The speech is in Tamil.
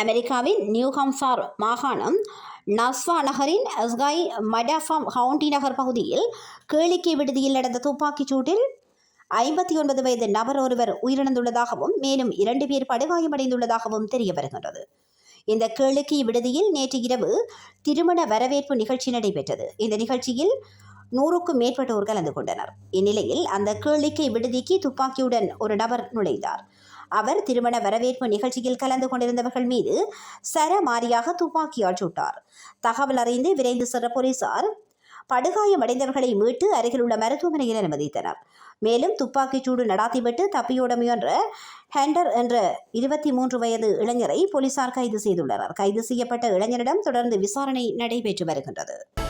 அமெரிக்காவின் நியூ ஹம்சார் மாகாணம் நஸ்வா நகரின் அஸ்காய் மடாஃபாம் ஹவுண்டி நகர் பகுதியில் கேளிக்கை விடுதியில் நடந்த துப்பாக்கிச் சூட்டில் ஐம்பத்தி ஒன்பது வயது நபர் ஒருவர் உயிரிழந்துள்ளதாகவும் மேலும் இரண்டு பேர் படுகாயமடைந்துள்ளதாகவும் தெரிய வருகின்றது. இந்த கேளிக்கை விடுதியில் நேற்று இரவு திருமண வரவேற்பு நிகழ்ச்சி நடைபெற்றது. இந்த நிகழ்ச்சியில் நூறுக்கும் மேற்பட்டோர் கலந்து கொண்டனர். இந்நிலையில் அந்த கேளிக்கை விடுதிக்கு துப்பாக்கியுடன் ஒரு நபர் நுழைந்தார். அவர் திருமண வரவேற்பு நிகழ்ச்சியில் கலந்து கொண்டிருந்தவர்கள் மீது சரமாரியாக துப்பாக்கியால் சுட்டார் தகவல் அறிந்து விரைந்து சென்ற போலீசார் படுகாயமடைந்தவர்களை மீட்டு அருகில் உள்ள மருத்துவமனையில் அனுமதித்தனர். மேலும் துப்பாக்கிச் சூடு நடாத்திவிட்டு தப்பியோட முயன்ற ஹேண்டர் என்ற இருபத்தி மூன்று வயது இளைஞரை போலீசார் கைது செய்துள்ளனர். கைது செய்யப்பட்ட இளைஞரிடம் தொடர்ந்து விசாரணை நடைபெற்று வருகின்றது.